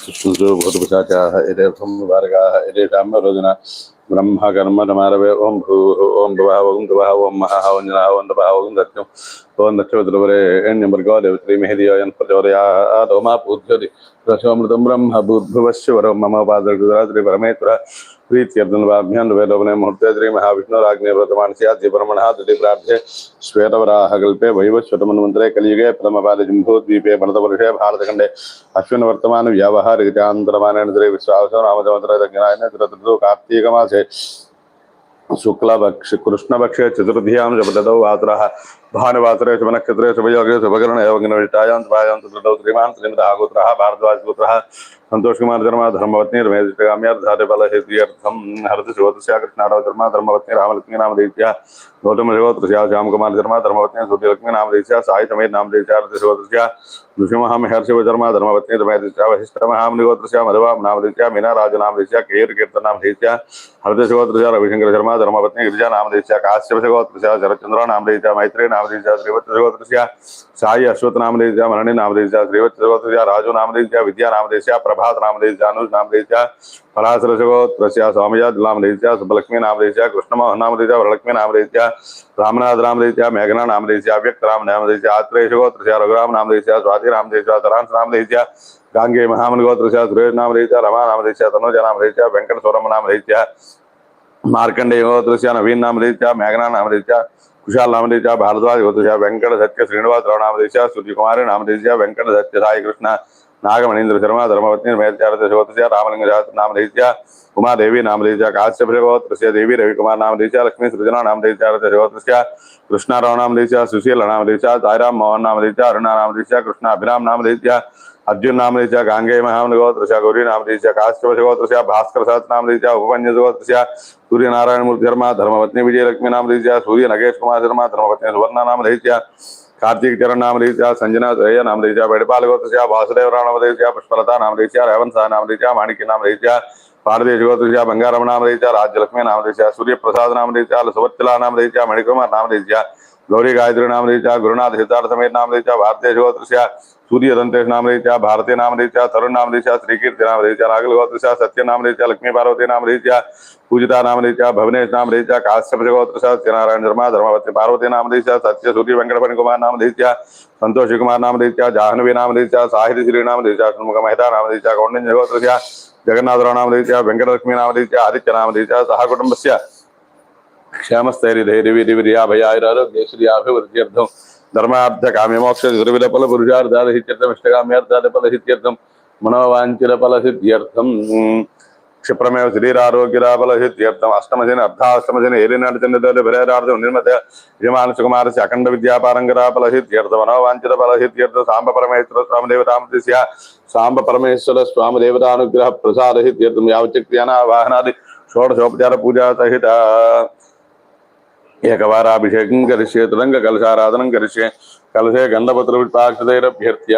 सुषु भूतपिशाचाः एतेषां वार्गाः एतेषां रोजना ब्रह्म कर्म रमारवे ओम भूः ओम भुवः ओम दुवः ओम महः ओम जनः ओम दपः ओम दत्यं ओम दक्षवद्रवरे एण्यमर्गो देवत्री मेहदियोयन् प्रचोदयात् ओमा पूज्यति रसोमृतं ब्रह्म भूद्भुवस्य वरं मम पादगुजरात्रि परमेश्वर प्रीत्यर्जुनवाभ्यान् वेदोपने मुहूर्ते श्री महाविष्णुराग्ने व्रतमानस्याद्य परमणः दिति प्रार्थ्ये श्वेतवराह कल्पे वैवस्वतमन्वन्तरे कलियुगे जम्बूद्वीपे भरतवर्षे भारतखण्डे अश्विन वर्तमान व्यावहारिकतान्तरमानेन श्री विश्वासो कृष्णपक्षे चतुर्थ्यां वासरः भानुवासरे शुभनक्षत्रे शुभयोगे शुभकरण योगिनविष्टायां स्वायां चतुर्थौ श्रीमान् श्रीमतः गोत्रः भारद्वाजगोत्रः संतोष कुमार धर्मा बलहेतीर्थं हरति शिवतस्या कृष्णाडव धर्मा धर्मपत्नी रामलक्ष्मी नाम दैत्या गौतम शिवतस्या श्याम कुमार धर्मा धर्मपत्नी सूर्यलक्ष्मी नाम दैत्या साई समेत नाम दैत्या हरति शिवतस्या ऋषिमः महर्षि धर्मा धर्मपत्नी रमेशस्या वशिष्ठ महामुनिगोत्रस्या मधुवाम नाम दैत्या मीना राज नाम दैत्या केर कीर्तन नाम दैत्या हरति शिवतस्या रविशंकर शर्मा धर्मपत्नी गिरिजा नाम दैत्या काश्यप शिवतस्या शरचंद्र नाम दैत्या साई अश्वत नाम दैत्या मरणी नाम दैत्या श्रीवत्स शिवतस्या राजू नाम दैत्या विद्या नाम दैत्या प्रभात नाम दैत्या अनुज नाम दैत्या पराशर शिवोत्रस्या स्वामिजात नाम दैत्या सुबलक्ष्मी वरलक्ष्मी रामनाथ मेघना नाम दैत्या व्यक्त राम आत्रेय रघुराम स्वाति गांगे महामन गोत्रस्या, सुरेश नाम दैत्या रमा नाम दैत्या तनुजा नाम दैत्या वेंकट मार्कंडेय गोत्रस्या, नवीन मेघना कुशाल नाम दैत्या भारद्वाज गोत्रस्या वेंकट सत्य श्रीनिवास राव नाम दैत्या सूर्य कुमार नाम दैत्या वेंकट सत्य साई कृष्ण नागमणीन्द्र शर्मा धर्मपत्नी मेत्यारथ शिवतस्या रामलिंग जात नाम दैत्या उमा देवी नाम दैत्या काश्यप गोत्रस्या देवी रविकुमार नाम दैत्या लक्ष्मी सृजना नाम दैत्यारथ शिवतस्या कृष्णाराव नाम दैत्या सुशील नाम दैत्या साईराम मोहन नाम दैत्या अरुणा नाम दैत्या कृष्ण अभिराम नाम दैत्या अर्जुन नाम दैत्या गांगे महामन गोत्रस्या गौरी नाम दैत्या काश्यप भास्कर सहत नाम दैत्या उपपन्य गोत्रस्या सूर्य नारायण मूर्ति शर्मा धर्मपत्नी विजय लक्ष्मी नाम दैत्या सूर्य नगेश कुमार शर्मा धर्मपत्नी सुवर्णा नाम दैत्या कार्तिक चरण नाम दैत्या संजना जय नाम दैत्या बैडपाल गोत्रस्या वासुदेव राव नाम दैत्या पुष्पलता नाम दैत्या रेवन शाह नाम दैत्या माणिक्य नाम दैत्या पारदेश गोत्रस्या बंगारम नाम दैत्या राज्यलक्ष्मी नाम दैत्या सूर्य प्रसाद नाम दैत्या सुवत्सला नाम दैत्या मणिकुमार नाम दैत्या गौरी गायत्री नाम दैत्या गुरुनाथ सिद्धार्थ समेत नाम दैत्या भारतीय गोत्रस्या सूर्य दंतेश नाम दैत्या भारती नाम दैत्या तरुण नाम दैत्या श्रीकीर्ति नाम दैत्या नागल गोत्रस्या सत्य नाम दैत्या लक्ष्मी पार्वती नाम दैत्या पूजिता नाम दैत्या भवनेश नाम दैत्या काश्यप गोत्रस्या सत्यनारायण शर्मा धर्मवती पार्वती नाम दैत्या सत्य सूर्य वेंकटपति कुमार नाम दैत्या संतोषी कुमार नाम दैत्या जाह्नवी नाम दैत्या साहित्य श्री नाम दैत्या षण्मुख मेहता नाम दैत्या कौंडिन्य गोत्रस्या जगन्नाथराव नाम दैत्या वेंकटलक्ष्मी नाम दैत्या आदित्य नाम दैत्या सह క్షేమస్థైర్య ధైర్యవీర్యాభయాయురారోగ్యశ్రీయాభివృద్ధ్యర్థం ధర్మార్థ కామ్యమోక్ష గురువిల పల పురుషార్థాల హిత్యర్థం దుర్విలపల పల ఫలహిత్యర్థం మనోవాంఛిల ఫలసిద్ధ్యర్థం క్షిప్రమేవ అష్టమశిన అర్ధాష్టమశిన ఏలినాడు ఏలినాటిచంద్రుడు భరేరార్థం నిర్మత యజమాన సుకుమారసి అఖండ విద్యాపారంగరాఫలహిత్యర్థం మనోవాంఛిత ఫలహిత్యర్థం సాంబ పరమేశ్వర స్వామిదేవ రామదేశ్య సాంబ పరమేశ్వర స్వామి దేవతానుగ్రహ స్వామిదేవతానుగ్రహ ప్రసాదహిత్యర్థం యావచక్తి వాహనాది షోడశోపచార పూజా సహిత ఏకవారాభిషేకం కలిసే తులంగ కలశారాధనం కలిసే కలసే గంధపత్రపుష్పాక్షతైరభ్యర్థ్య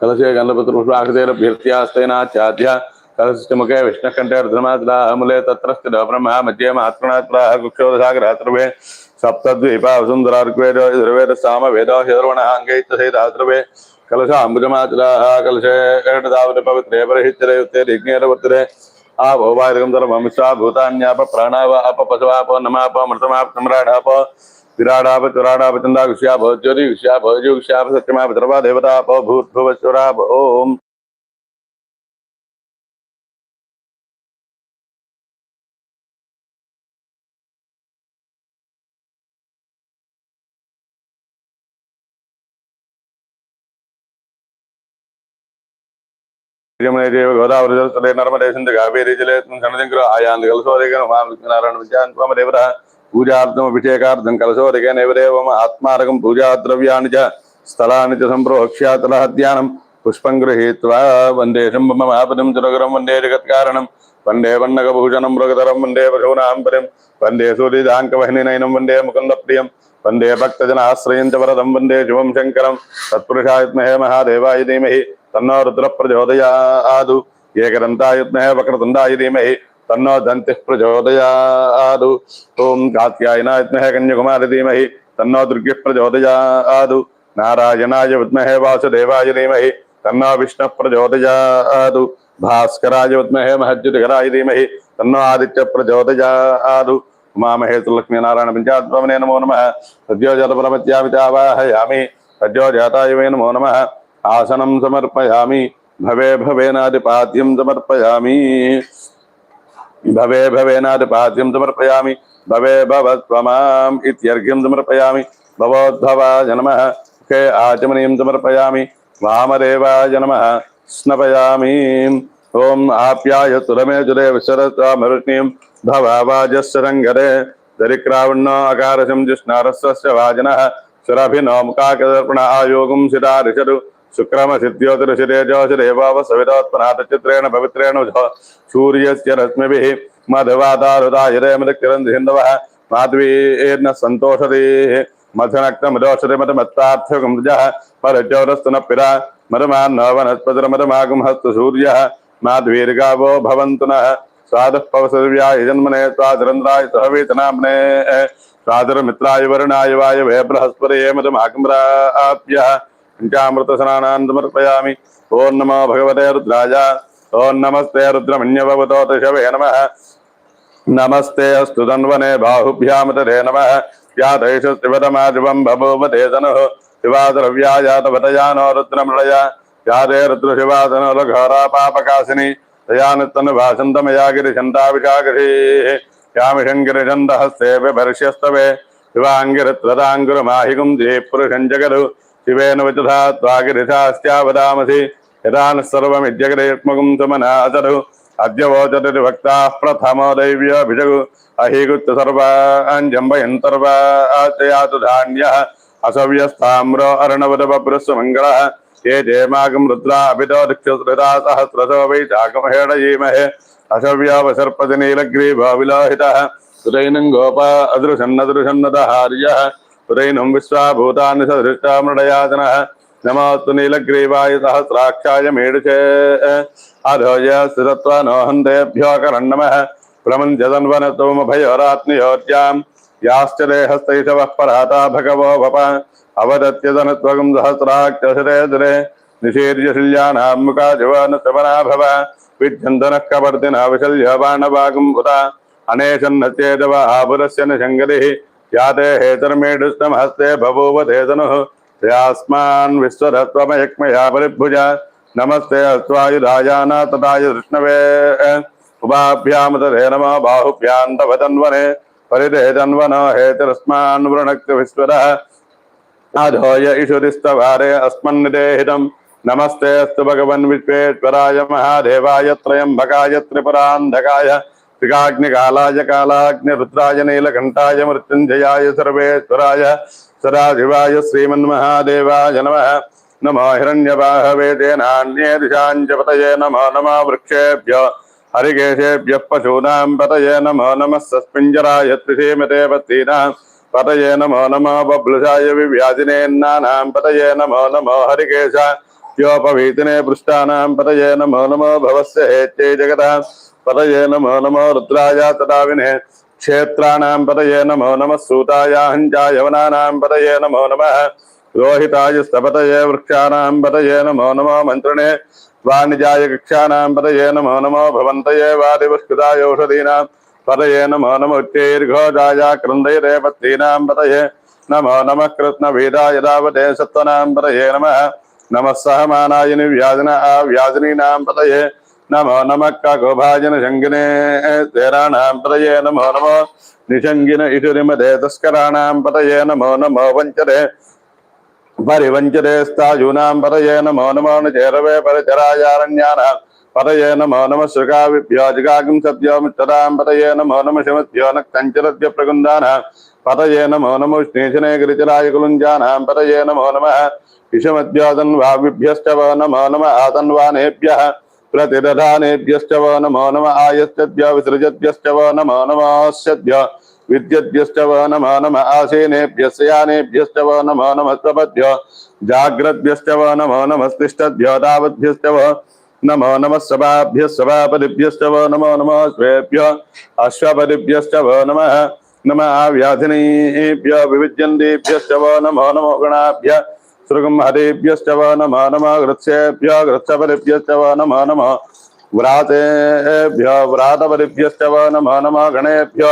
కలసే గంధపత్రపుష్పాక్షతైరభ్యర్థ్యాస్తైనాచాద్య కలశిష్టముఖే విష్ణకంఠేర్ధమాత్రాహములే తత్ర స్థిర బ్రహ్మ మధ్య మహాత్మనాత్రాహ కుక్షోదసాగ్రహాత్రవే సప్తద్వీపా వసుంధరార్కువేద సామ వేదాశ్రవణ అంగైత్యసైతాత్రవే కలశాంబుజమాత్రాహ కలశే ఏటదావృ పవిత్రే పరిహిత్యరే యుక్తే రిజ్ఞేరవర్తరే आवोवागम सर्व मिश्रा भूतान्याप प्राणाव अप पशवाप नमाप मृतमाप सम्राटाप विराडाप चुराडाप चंदा विषया भव ज्योति विषया भव ज्योतिषाप सत्यमाप सर्वा देवताप भूत भुव ओम। శ్రీమణేదేవ గోదావరి జలసలే నర్మదే సింధు కావేరీ జలే కనదింకులు ఆయాంది కలసోదిగన నారాయణ విద్యాన్వమ పూజార్థం అభిషేకార్థం కలసోదిగ నైవదేవమ ఆత్మారకం పూజాద్రవ్యాన్ని చ స్థలాన్ని చ సంప్రోక్ష్య తలహద్యానం పుష్పం గృహీత్వా వందే శంభమాపదం చురగరం వందే జగత్కారణం వందే వన్నగభూషణం మృగతరం వందే పశూనాంబరం వందే సూర్యదాంకవహినైనం వందే ముకుంద ప్రియం వందే భక్తజనాశ్రయం చ వరదం వందే శివం శంకరం తత్పురుషాయత్మహే మహాదేవాయ ధీమహి तन्नो रुद्र प्रचोदयादु एकदन्तायुत्महे वक्रतुण्डाय धीमहि तन्नो दन्तिः प्रचोदयादु ओं कात्यायनाय विद्महे कन्याकुमारी धीमे तन्नो दुर्गिः प्रचोदयादु नारायणाय विद्महे वासुदेवाय धीमे तन्नो प्रचोदया प्रचोदयादु भास्कराय विद्महे महज्जुतिकराय धीमे तन्नो आदित्यः प्रचोदयादु नारायण पञ्चात्मने नमो नमः सद्योजातपरमत्यामितावाहयामि सद्योजाताय नमो नमः ఆసనం సమర్పయామి. భవే భవేనాదిపాద్యం సమర్పయామి. భవే భవేనాదిపాద్యం సమర్పయామి. భవే భవత్వమాం ఇత్యర్ఘ్యం సమర్పయామి. భవోద్భవాయ నమ. కే ఆచమనీయం సమర్పయామి. వామదేవాయ నమ. స్నపయామి. ఓం ఆప్యాయ తులమే జులే విశరతామరుణీం భవాజస్సరంగరే దరిక్రావణో అకారసం జిష్ణారస్య వాజన. సురభినో ముఖాకర్పణ ఆయోగం శిరారిషరు शिरारिषरु शुक्रमसिद्ध्योतिरशिरेजोशिरेवाव सवितोत्पनाथचित्रेण पवित्रेण सूर्यस्य रश्मिभिः मधवादारुदायरे मदकिरन्धिन्दवः माध्वीर्न सन्तोषदेः मथनक्तमदोषरे मदमत्तार्थकमृजः परजोरस्तु न पिरा मदमान्न वनस्पतिरमदमागं हस्तु सूर्यः माध्वीर्गावो भवन्तु नः स्वादः पवसव्याय जन्मने स्वादरन्द्राय सहवेतनाम्ने स्वादरमित्राय वरुणाय वायवे बृहस्पतये मदमागम्राप्यः పంచామృతస్నానాంతమర్పయామి ఓం నమో భగవతే రుద్రాయ ఓం నమస్తే రుద్రమన్యవతో శివే నమ నమస్తే అస్తు తన్వనే బాహుభ్యామతే నమ యాతైషు శివతమాదివం బభూవ తేజను శివాద్రవ్యాయాతవతయానో రుద్రమృళయ యాదే రుద్రశివాసనోల ఘోరా పాపకాశిని తయానుత్తను భాషంతమయాగిరిశంతాభిషాగిరి యామిషంగిరిషందహస్తేభ భరిష్యస్తవే శివాంగిరత్వదాంగురమాహిగుం జయపురుషం జగరు శివేన వచథాగిరిథాశ్చావదామసి యథా నర్వమిద్యగరేత్మకం సమనాచరు అద్య వోచరి భక్త ప్రథమో దైవ్యభిజగు అహీకృత్య సర్వాంజంబయంతర్వాచయాతు ధాన్య అసవ్యస్థామ్రో మంగళ ఏ జయమాగం రుద్రా అభితో దిక్షృతా సహస్రతో వై చాకమహేడయీమహే అసవ్యావసర్పతి నీలగ్రీవో విలోహిత సుదైనం గోపా అదృశన్నదృశన్నద హార్య अदृशन्नदृशन्नदहार्यः सुदैनं विश्वाभूतानि सदृष्टा मृडयातनः। नमोऽस्तु नीलग्रीवाय सहस्राक्षाय मेढुचे अधोय स्थितत्वा नो हन्तेभ्यो करन्नमः। प्रमञ्जदन्वनतोमभयोरात्मयोर्याम् याश्च देहस्तैषवः पराता भगवो भप अवदत्यदनत्वगं सहस्राक्षसरे दुरे निषीर्य शिल्यानां मुखा जवानतमना भव। विध्यन्दनः कवर्तिनः विशल्य बाणवागं उदा अनेशन्न चेदव आपुरस्य न शङ्गरिः याते धेतनुः यास्मान् विश्वधत्वमयक्मया परिभुज। नमस्ते अस्त्वायुधायाना तदाय विष्णवे उभाभ्यां तदे नमः बाहुभ्यां तव तन्वने परिदेतन्वनो हेतिरस्मान् विश्वरः अधोय इषुरिस्तवारे अस्मन्निदेहितं नमस्ते अस्तु भगवन् विश्वेश्वराय महादेवाय त्र्यम्बकाय त्रिपुरान्धकाय। त्रिकाग्निकालाय कालाग्निरुद्राय नीलकण्ठाय मृत्युञ्जयाय सर्वेश्वराय सदाशिवाय श्रीमन्महादेवाय नमः। नमो हिरण्यबाहवे तेनान्ये पतये नमो। नमः वृक्षेभ्यो हरिकेशेभ्यः पशूनां पतये नमो। नमः सस्मिञ्जराय त्रिषीमते पत्नीनां पतये नमो। नमः बब्लुषाय विव्याधिनेन्नानां पतये नमो। नमो हरिकेश पृष्ठानां पतये नमो। नमो भवस्य हेत्यै जगतां పదయే నమో నమో రుద్రాయ తదావినే క్షేత్రాణం పదయే నమో నమ సూతాయ హంజాయవనానాం పదయే నమో నమ. రోహితాయ స్తపతయే వృక్షాణం పదయే నమో నమో మంత్రణే. వాణిజాయ కక్షాణం పదయే నమో నమో భవంతయే. వాదివస్కృతాయోషధీనాం పదయే నమో నమోత్తీర్ఘోజాయ కృందైరేపత్రీనాం పదయే నమో నమ. కృష్ణ వేదాయ దావతే సత్వనాం పదయే నమ. నమ సహమానాయ నివ్యాజన ఆ వ్యాజనీనాం పదయే नमो नमः काकोभाजन शङ्गिने तेराणां पतये नमो नमो निषङ्गिन इषुरिमदे तस्कराणां पतये नमो नमो वञ्चरे परिवञ्चरे स्तायूनां पतये नमो नमो निचेरवे परिचरायारण्यानां पतये नमो नमः शुकाविभ्यो जिगागं सद्यो मित्रतां पतये नमो नमः शिमद्भ्यो नक्तञ्चरद्य प्रकुन्दानां पतये नमो नमो स्नेशने गिरिचराय कुलुञ्जानां पतये नमो नमः विषमद्योदन्वाविभ्यश्च वो नमो नमः आतन्वानेभ्यः प्रतिदधानेभ्यश्च वो नमो नम आयस्तेभ्यो विसृजद्भ्यश्च वो नमो नमस्यद्भ्यो विद्यद्भ्यश्च वो नमो नम आसीनेभ्यश्च यानेभ्यश्च वो नमो नमः स्वपद्भ्यो जाग्रद्भ्यश्च वो नमो नमस्तिष्ठद्भ्यो तावद्भ्यश्च वो नमो नमः सभाभ्यः, सभापतिभ्यश्च वो नमो नमः स्वेभ्यो अश्वपतिभ्यश्च वो नमः नमः व्याधिनीभ्यो विविद्यन्तेभ्यश्च वो नमो नमो गणाभ्य శృగం హరిభ్యశ్చ వా నమ నమ గృత్సేభ్య గృత్సఫలిభ్యశ్చ వా నమ నమ వ్రాతేభ్య వ్రాతపరిభ్యశ్చ వా నమ నమ గణేభ్య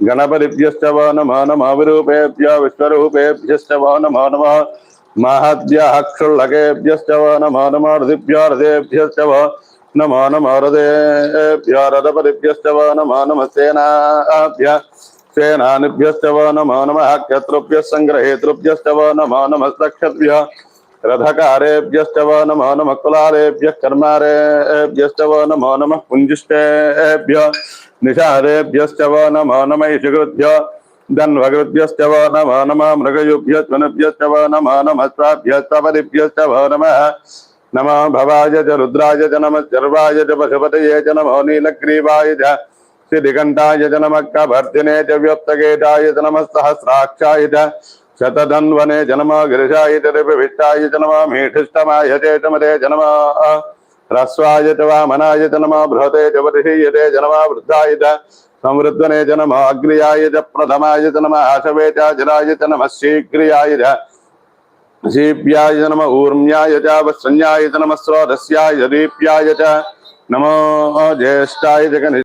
గణపరిభ్యశ్చ వా నమ నమ విరూపేభ్య విశ్వరూపేభ్యశ్చ వా నమ నమ మహద్య హక్షుల్లకేభ్యశ్చ నమ నమ హృదిభ్య హృదేభ్యశ్చ నమ నమ హృదేభ్య రథపరిభ్యశ్చ నమ నమ సేనాభ్య सेनानिभ्यश्च वा नमो नमः क्षत्रुभ्यः सङ्ग्रहेतृभ्यश्च वा नमो नमः सक्षद्भ्यः रथकारेभ्यश्च वा नमो नम कुलालेभ्यः कर्मारेभ्यश्च वा नमो नम पुञ्जिष्टेभ्यः निषादेभ्यश्च वा नमो नमः इषकृभ्यो धन्वकृभ्यश्च वा नमो नमः मृगयुभ्यश्च वा नमो नमः नमः नमः भवाय च रुद्राय च नमः सर्वाय च पशुपतये च नमो नीलग्रीवाय च श्रीघण्टाय च नमः कभर्तिने च व्यप्तकेटाय च नमः सहस्राक्षाय च शतधन्वने च नमः गिरिशाय च रिपविष्टाय च नमः मीठिष्टमाय च चमते च नमः ह्रस्वाय च वामनाय च नमः बृहते च वरिषीयते च नमः वृद्धाय च संवृद्धने च नमः अग्र्याय च प्रथमाय च नमः आशवे च अजराय च नमः शीघ्रियाय च शीप्याय च नमः ऊर्म्याय च वत्सन्याय च नमः स्रोतस्याय दीप्याय च नमो ज्येष्ठाय च